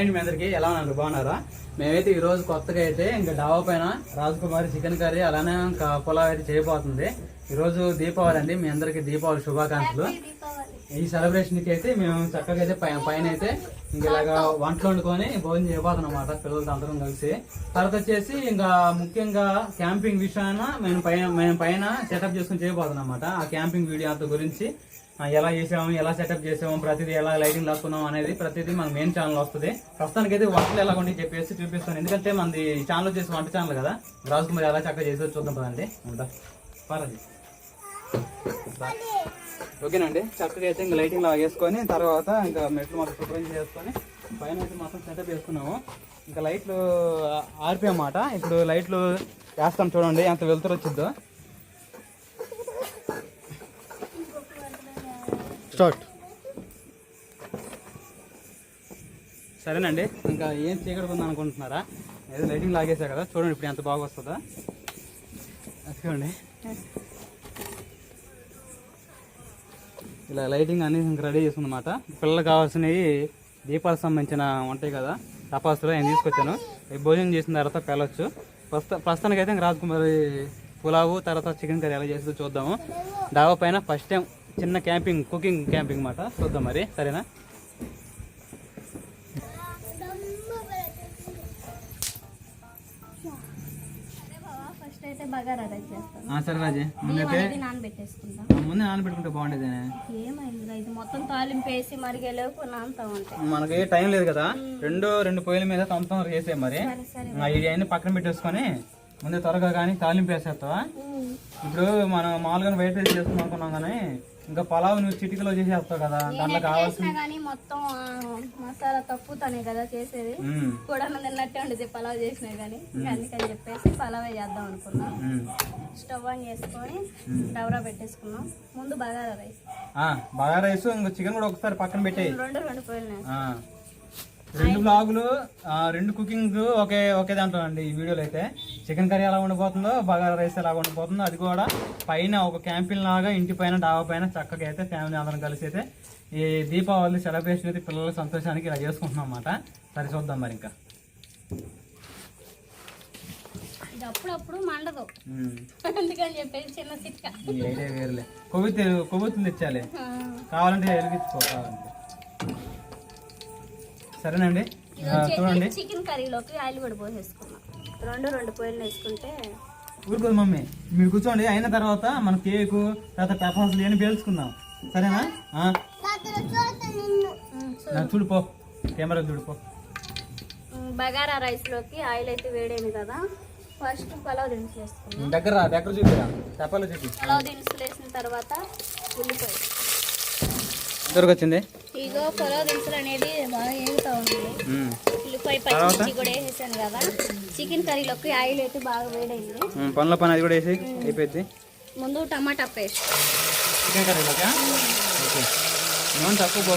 అండి మీ అందరికి. ఎలా ఉన్నారు? బాగున్నారా? మేమైతే ఈ రోజు కొత్తగా అయితే ఇంకా డాబా పైన రాజకుమారి చికెన్ కర్రీ అలానే ఇంకా పులావ్ అయితే చేయబోతుంది. ఈరోజు దీపావళి అండి. మీ అందరికి దీపావళి శుభాకాంక్షలు. ఈ సెలబ్రేషన్కి అయితే మేము చక్కగా అయితే పైన పైన అయితే ఇంకా ఇలాగా వంటలు వండుకొని భోజనం చేయబోతున్నాం అన్నమాట పిల్లలతో అందరం కలిసి. తర్వాత వచ్చేసి ఇంకా ముఖ్యంగా క్యాంపింగ్ విషయాన మేము పైన మేము పైన సెటప్ చేసుకుని చేయబోతున్నాం అనమాట ఆ క్యాంపింగ్ వీడియో అంత గురించి ఎలా చేసాము ఎలా సెటప్ చేసాము ప్రతిదీ ఎలా లైటింగ్ లాక్కున్నాం అనేది ప్రతిదీ మన మెయిన్ ఛానల్ వస్తుంది. ప్రస్తుతానికి అయితే వంటలు ఎలా ఉండి చెప్పేసి చూపిస్తాను. ఎందుకంటే మనది ఛానల్ వచ్చేసి వంట ఛానల్ కదా. రాజకుమారి ఎలా చక్కగా చేసి చూద్దాం కదండి ఉంటా. పరది ఓకేనండి. చక్కగా అయితే ఇంకా లైటింగ్ లాగా వేసుకొని తర్వాత ఇంకా మెట్లు మొత్తం శుభ్రం చేసుకొని పైన అయితే మొత్తం సెటప్ చేసుకున్నాము. ఇంకా లైట్లు ఆరిపోయామాట ఇప్పుడు లైట్లు వేస్తాం చూడండి ఎంత వెలుతురు వచ్చిద్దో స్టార్ట్. సరేనండి. ఇంకా ఏం చీకటి అనుకుంటున్నారా? ఏదో లైటింగ్ లాగేసా కదా చూడండి ఇప్పుడు ఎంత బాగా వస్తుందో. చూడండి. ఇలా లైటింగ్ అన్ని రెడీ చేసుకుందన్నమాట పిల్లలకు కావాల్సినవి దీపాలకు సంబంధించిన ఉంటాయి కదా టపాసులు నేను తీసుకొచ్చాను. ఈ భోజనం చేసిన తర్వాత వెళ్ళొచ్చు ప్రస్తుత ప్రస్తుతానికి అయితే ఇంకా రాజకుమారి పులావు తర్వాత చికెన్ కర్రీ ఎలా చేస్తుందో చూద్దాము. డాబా పైన ఫస్ట్ టైం చిన్న క్యాంపింగ్ కుకింగ్ క్యాంపింగ్ మాట. చూద్దాం మరి సరేనా? చేస్తాను. ఆ, సరే రాజే ముందైతే అనేది నానబెట్టేసుకుందాం. ముందే నానబెట్టుకుంటే ఇది మొత్తం తాలింపు వేసి మరిగేలోపు నానుతా ఉంటాయి మనకి టైం లేదు కదా. రెండు రెండు పొయ్యిల మీద తొంతం చేసే మరి. సరే సరే. ఆ, ఇవి అన్ని పక్కన పెట్టేసుకొని ముందే త్వరగా కానీ తాలింపు వేసేస్తావా? ఇప్పుడు మనం మామూలుగా వెయిట్ రైస్ చేసుకున్నాం అనుకున్నాం కానీ ఇంకా పలావ్ నువ్వు చిటికలో చేసేస్తావు కదా దాంట్లో కావాల్సిన కానీ మొత్తం మసాలా తప్పుతానే కదా చేసేది. కూడా తిన్నట్టే ఉండేది పలావ్ చేసినా కానీ. అందుకని చెప్పేసి పలావే చేద్దాం అనుకున్నాం. స్టవ్ ఆన్ చేసుకొని డవరా పెట్టేసుకున్నాం. ముందు బగారా రైస్. ఆ, బాగా రైస్ ఇంకా చికెన్ కూడా ఒకసారి పక్కన పెట్టేయి. రెండు రెండు పోయిన. రెండు బ్లాగులు రెండు కుకింగ్ ఒకే ఒకే దాంట్లో అండి ఈ వీడియోలో అయితే. చికెన్ కర్రీ ఎలా ఉండిపోతుందో బగారా రైస్ ఎలా ఉండిపోతుందో అది కూడా పైన ఒక క్యాంపిల్ లాగా ఇంటి పైన డాబా పైన చక్కగా అయితే ఫ్యామిలీ అందరం కలిసి అయితే ఈ దీపావళి సెలబ్రేషన్ అయితే పిల్లల సంతోషానికి ఇలా చేసుకుంటున్నాం అన్నమాట. సరే చూద్దాం మరి ఇంకా. ఇది అప్పుడప్పుడు మండదు. ఉమ్. అందుకని చెప్పేసి చిన్న చిట్కా. ఈ ఐడియా వేరులే. కొవ్వొత్తి తెచ్చాలి. కావాలంటే వెలిగించుకో కావాలంటే. సరేనండి? చూడండి. చికెన్ కర్రీలోకి ఆయిల్ కూడా పోసేసుకున్నాం రెండు రెండు పొయ్యిలు వేసుకుంటే ఊరుకోదు మమ్మీ. మీరు కూర్చోండి. అయిన తర్వాత మన కేకు తర్వాత పెపర్స్ లేని పేల్చుకుందాం. సరేనా? ఆ, ఉమ్, నా చూడు పో. కెమెరా చూడు పో. ఉమ్, బగారా రైస్లోకి ఆయిల్ అయితే వేడైంది కదా. ఫస్ట్ పలావ్ దినుసులు వేసుకున్నాం దగ్గర రా, దగ్గర చూపిరా. చెప్పాలో చెప్పి. పలావ్ దినుసులు వేసిన తర్వాత ఉల్లిపాయ దొరకొచ్చింది ఇగో పలావ్ దినుసులు అనేది బాగా ఏగుతూ ఉంటుంది ఉల్లిపాయ పచ్చిమిర్చి కూడా వేసేసాను కదా. చికెన్ కర్రీలోకి ఆయిల్ అయితే బాగా వేడైంది. పనుల పని అది కూడా వేసి అయిపోయింది. ముందు టమాటా పేస్ట్. చికెన్ కర్రీలోకా నూనె తక్కువ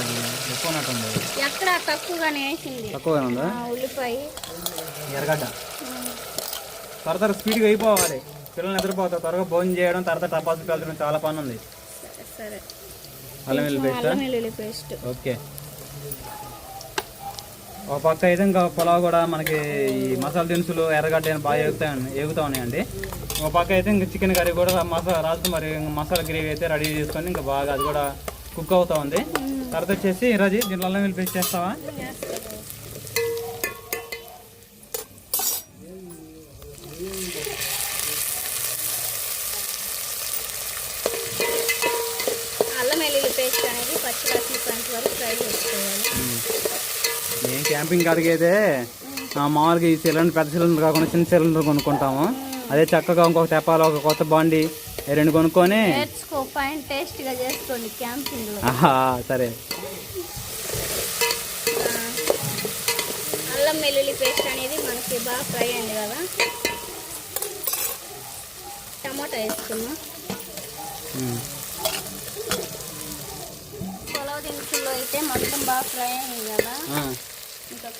అది ఎక్కువ ఉన్నట్టుంది ఎక్కడ తక్కువగానే వేసింది. తక్కువగా ఉందా? ఉల్లిపాయ. ఎర్రగడ్డ. ఉమ్, త్వర త్వర స్పీడ్గా అయిపోవాలి. పిల్లల్ని నిద్రపోతారు త్వరగా భోజనం చేయడం తర్వాత టపాసులు కలచడం చాలా పని ఉంది సరే. అల్లం వెల్లుల్లి పేస్ట్? అల్లం వెల్లుల్లి పేస్ట్. ఓకే. ఒక పక్క అయితే ఇంకా పులావ్ కూడా మనకి ఈ మసాలా దినుసులు ఎర్రగడ్డ బాగా ఎగుతాయి ఎగుతా ఉన్నాయండి. ఒక పక్క అయితే ఇంకా చికెన్ కర్రీ కూడా మసాలా రాజుకుమారి మసాలా గ్రేవీ అయితే రెడీ చేసుకొని ఇంకా బాగా అది కూడా కుక్ అవుతా ఉంది. తర్వాత వచ్చేసి రాజీ దీంట్లో అల్లం వెల్లుల్లి పేస్ట్ చేస్తావా అల్లం వెల్లుల్లి పేస్ట్ అనేది పచ్చి వాసన కొంత వరకు ఫ్రై చేసుకోవాలి ఏం క్యాంపింగ్ ఆ, మామూలుగా ఈ సిలిండర్ పెద్ద సిలిండర్ కాకుండా చిన్న సిలిండర్ కొనుక్కుంటాము. అదే చక్కగా ఇంకొక తెప్పాలి ఒక కొత్త బాండి రెండు కొనుక్కొని సరే. అల్లం వెల్లుల్లి పేస్ట్ అనేది మనకి బాగా ఫ్రై అయింది కదా. టమాటా వేసుకున్నాం. పొలవ దినుసుల్లో అయితే మొత్తం బాగా ఫ్రై అయింది కదా.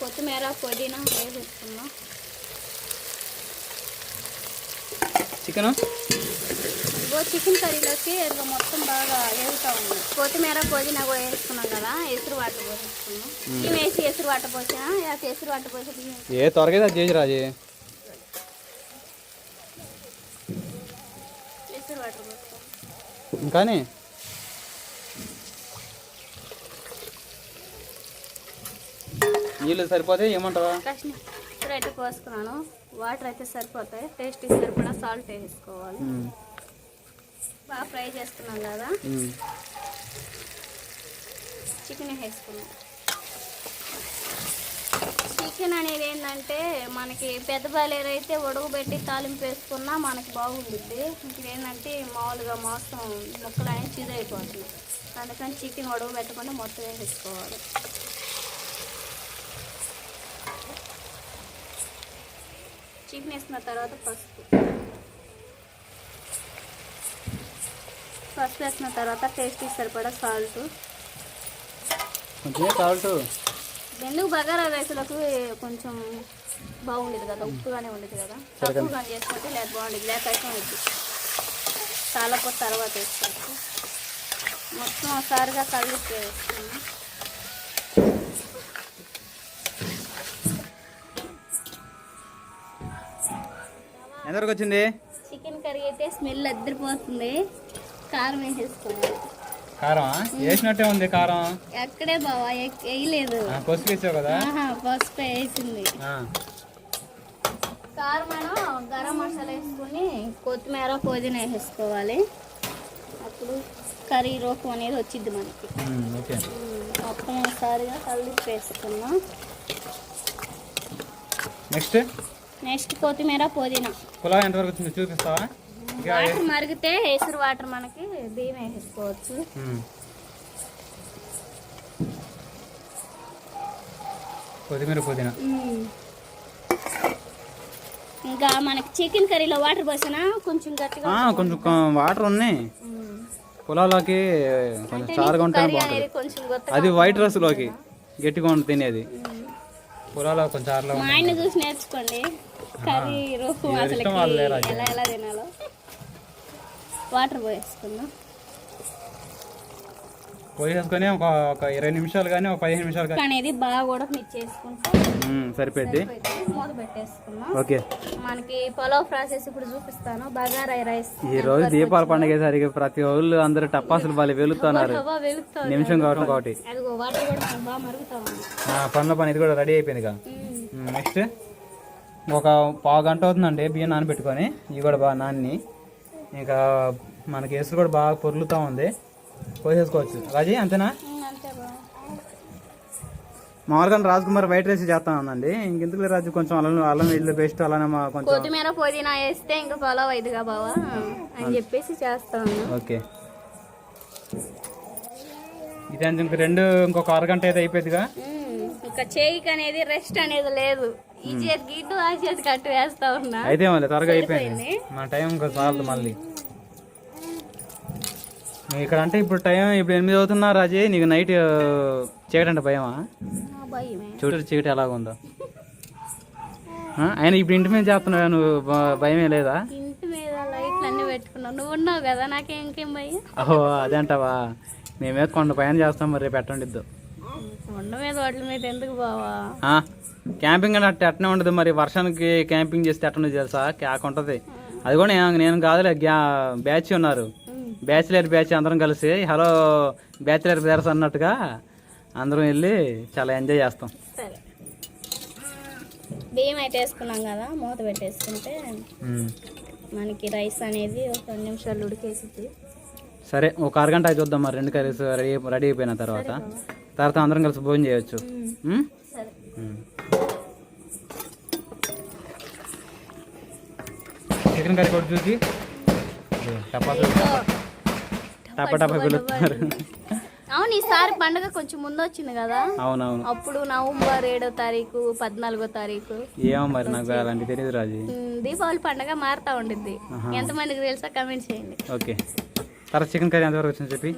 కొత్తిమీర పుదీనా వేసేసుకున్నాం చికెన్? ఇగో చికెన్ కర్రీలోకి ఇదిగో మొత్తం బాగా వేగుతూ ఉంది. కొత్తిమీర పుదీనా కూడా వేసుకున్నాం కదా ఎసురు వాటర్ పోసేసుకున్నాం. బియ్యం వేసి ఎసురు వాటర్ పోసా లేకపోతే ఎసురు వాటర్ పోసి బియ్యం ఏ త్వరగా చేసి రాజీ. ఎసురు వాటర్ పోసుకో ఇంకాని? నీళ్ళు సరిపోతే ఏమంటావా? కష్ణ ఎసురు అయితే పోసుకున్నాను వాటర్ అయితే సరిపోతాయి. టేస్ట్ సరిపడా సాల్ట్ వేసుకోవాలి. బాగా ఫ్రై చేసుకున్నాం కదా. చికెన్ వేసుకున్నాం. చికెన్ అనేది ఏంటంటే మనకి పెద్ద బాలేరు అయితే ఉడకబెట్టి తాలింపు వేసుకున్నా మనకి బాగుంటుంది ఇప్పుడు ఏంటంటే మామూలుగా మొత్తం ముక్కలు అనేది చిదైపోతుంది అందుకని చికెన్ ఉడకబెట్టకుండా మొత్తం వేసేసుకోవాలి. చికెన్ వేసుకున్న తర్వాత పసుపు. పసుపు వేసిన తర్వాత టేస్ట్ సరిపడా సాల్ట్. కొంచెం సాల్ట్. ఎందుకు బగారా రైస్లకు కొంచెం బాగుండేది కదా ఉప్పుగానే ఉండేది కదా? తక్కువగా చేసుకుంటే లేక బాగుండేది. లేక అయితే ఉండేది. చాలా తర్వాత వేసుకోవచ్చు. మొత్తం ఒకసారిగా కలిపి వేసుకున్నాం ఎంతవరకు వచ్చింది? చికెన్ కర్రీ అయితే స్మెల్ అద్దరిపోతుంది. కారం వేసేసుకోవాలి కారం వేసినట్టే ఉంది కారం. ఎక్కడే బావా వేయలేదు. పసుపు వేసావు కదా? పసుపు వేసింది. కారం మనం గరం మసాలా వేసుకొని కొత్తిమీర పుదీనా వేసేసుకోవాలి. అప్పుడు కర్రీ రోకం అనేది వచ్చింది మనకి. మొత్తం ఒకసారిగా కలిపి వేసుకున్నాం నెక్స్ట్? నెక్స్ట్ కొత్తిమీర పుదీనా. పులావ్ ఎంతవరకు వచ్చింది చూపిస్తావా? ఇక వాటర్ మరిగితే ఎసురు వాటర్ మనకి బియ్యం. కొత్తిమీర పుదీనా. ఇంకా మనకి చికెన్ కర్రీలో వాటర్ పోసినా కొంచెం గట్టిగా కొంచెం వాటర్ ఉన్నాయి. ఉమ్. పులావ్లోకి కొంచెం చారుగా బాగుంటుంది. గొత్తగా అది వైట్ రైస్లోకి గట్టిగా ఉంటుంది తినేది. పులావ్లో కొంచెం మా ఆయన చూసి నేర్చుకోండి. కర్రీ రూపు అసలు. ఎలా ఎలా తినాలో. వాటర్ పోసేసుకుందాం పోసేసుకొని ఒక ఒక ఇరవై నిమిషాలు కానీ ఒక పదిహేను నిమిషాలు కానీ. అనేది బాగా ఉడకనిచ్చేసుకుంటే సరిపోద్ది మూత పెట్టేసుకున్నాం ఓకే. మనకి పలావ్ ప్రాసెస్ ఇప్పుడు చూపిస్తాను. బగారా రైస్. ఈ రోజు దీపావళి పండుగ సరిగ్గా ప్రతి ఒళ్ళు అందరూ టపాసులు వెలుగుతున్నారు. హవా వెలుగుతుంది. నిమిషం కావటం కాబట్టి. పనుల పని ఇది కూడా రెడీ అయిపోయింది. నెక్స్ట్ ఒక పావు గంట అవుతుందండి బియ్యం నానబెట్టుకొని. ఇవి కూడా బాగా నాన్ని. ఇంకా మనకి ఎసురు కూడా బాగా పొర్లుతూ ఉంది. పోసేసుకోవచ్చు. రాజీ అంతేనా? మామూలుగా రాజ్ కుమార్ వైట్ రైస్ చేస్తా ఉందండి. ఇంకెందుకు రాజు కొంచెం అల్లం అల్లం ఇల్లు బెస్ట్ అలానే మా కొంచెం కొత్తిమీర పుదీనా వేస్తే ఇంకా పలావ్ అయిదిగా బావా. అని చెప్పేసి చేస్తాను ఓకే. ఇది అంత ఇంక రెండు ఇంకొక అరగంట అయితే అయిపోయిందిగా ఇంకా చేయికి అనేది రెస్ట్ అనేది లేదు. ఈ చేతికి ఇటు ఆ చేతికి అటు వేస్తా ఉన్నా. అయితే మళ్ళీ త్వరగా అయిపోయింది. మన టైం ఇంకా చాలదు మళ్ళీ. ఇక్కడ అంటే ఇప్పుడు టైం ఇప్పుడు ఎనిమిది అవుతున్నా రాజీ నీకు నైట్ చీకటి అంటే భయమా? నా భయమే. చూడు చీకటి ఎలాగుందో. ఆయన ఇప్పుడు ఇంటి మీద చేస్తున్నావు నువ్వు? భయమే లేదా? ఇంటి మీద లైట్లు అన్ని పెట్టుకున్నావు. నువ్వు ఉన్నావు కదా నాకేం ఇంకేం భయం? ఓహో అదే అంటావా? మేమే కొండ పైన చేస్తాం మరి రేపు ఎట్టండిద్దు కొండ మీద వాటి మీద ఎందుకు బావా? ఆ, క్యాంపింగ్ అంటే అట్ట ఎట్టనే ఉండదు మరి వర్షానికి క్యాంపింగ్ చేస్తే ఎట్టనో తెలుసా? క్యాక్ ఉంటుంది. అది కూడా నేను- కాదులే బ్యాచ్ ఉన్నారు. బ్యాచిలర్ బ్యాచ్ అందరం కలిసి హలో బ్యాచిలర్ బ్రదర్స్ అన్నట్టుగా అందరం వెళ్ళి చాలా ఎంజాయ్ చేస్తాం. సరే. బియ్యం అయితే వేసుకున్నాం కదా మూత పెట్టేసుకుంటే. మనకి రైస్ అనేది ఒక రెండు నిమిషాలు ఉడికేసింది సరే ఒక అరగంట అయితే చూద్దాం మరి రెండు కర్రీస్ రెడీ రెడీ అయిపోయిన తర్వాత. తర్వాత అందరం కలిసి భోజనం చేయొచ్చు. చికెన్ కర్రీ కూడా చూసి. టపాసు టపా టపా పిలుస్తున్నారు అవును ఈసారి పండుగ కొంచెం ముందు వచ్చింది కదా. అవునవును. అప్పుడు నవంబర్ ఏడో తారీఖు పద్నాలుగో తారీఖు. ఏమో మరి నాకు అలాంటి తెలియదు రాజు. దీపావళి పండుగ మారుతా ఉండిద్ది. ఎంతమందికి తెలుసా కమెంట్ చేయండి. ఓకే. తర్వాత చికెన్ కర్రీ ఎంతవరకు వచ్చింది చెప్పి?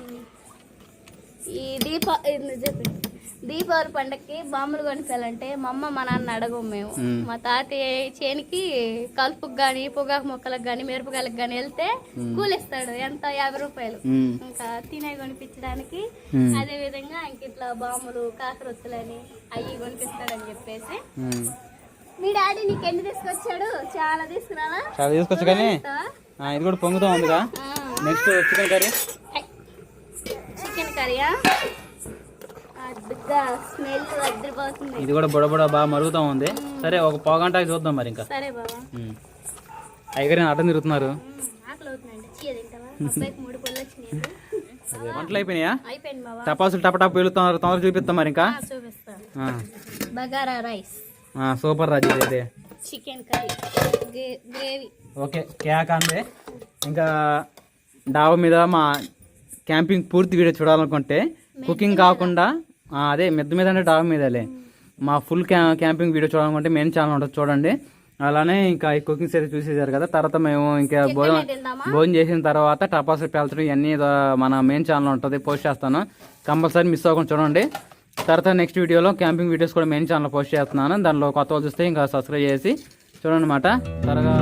ఈ దీపా చెప్పి. దీపావళి పండక్కి బాంబులు కొనిపించాలంటే మా అమ్మ మా నాన్న అడగము మేము. మా తాతయ్య చేనికి కలుపుకు గాని పొగాకు మొక్కలకు గాని మిరపకాయలకు గాని వెళ్తే కూలిస్తాడు ఎంత? యాభై రూపాయలు. ఇంకా తినే కొనిపించడానికి. అదే విధంగా ఇంక ఇట్లా బాంబులు కాకరొత్తులని అవి కొనిపిస్తాడని చెప్పేసి. మీ డాడీ నీకు ఎన్ని తీసుకొచ్చాడు? చాలా తీసుకురానా చాలా తీసుకొచ్చు కానీ ఇది కూడా పొంగుతూ ఉందిగా నెక్స్ట్ చికెన్ కర్రీ? చికెన్ కర్రీయా? ఇది కూడా బుడ బుడ బాగా మరుగుతూ ఉంది. సరే ఒక పావుగంట ఆగి చూద్దాం మరి ఇంకా. అయ్యగారు అడ్డం తిరుగుతున్నారు? వంటలు అయిపోయినాయా? టపాసులు టప టప వెళ్తున్నారు తొందర చూపిస్తాం మరి ఇంకా. సూపర్ రాజు అయితే. Chicken curry. Gravy. Okay cake అందే. ఇంకా డాబా మీద మా క్యాంపింగ్ పూర్తి వీడియో చూడాలనుకుంటే కుకింగ్ కాకుండా అదే మెద్ద మీద అంటే డాబా మీదలే. మా ఫుల్ క్యా క్యాంపింగ్ వీడియో చూడాలనుకుంటే మెయిన్ ఛానల్ ఉంటుంది చూడండి. అలానే ఇంకా ఈ కుకింగ్స్ అయితే చూసేసారు కదా తర్వాత మేము ఇంకా భోజనం భోజనం చేసిన తర్వాత టపాసులు పేల్చడం ఇవన్నీ మన మెయిన్ ఛానల్ ఉంటుంది పోస్ట్ చేస్తాను. కంపల్సరీ మిస్ అవ్వకుండా చూడండి. తర్వాత నెక్స్ట్ వీడియోలో క్యాంపింగ్ వీడియోస్ కూడా మెయిన్ ఛానల్ పోస్ట్ చేస్తున్నాను. దానిలో కొత్త వాళ్ళు చూస్తే ఇంకా సబ్స్క్రైబ్ చేసి చూడండి అన్నమాట. త్వరగా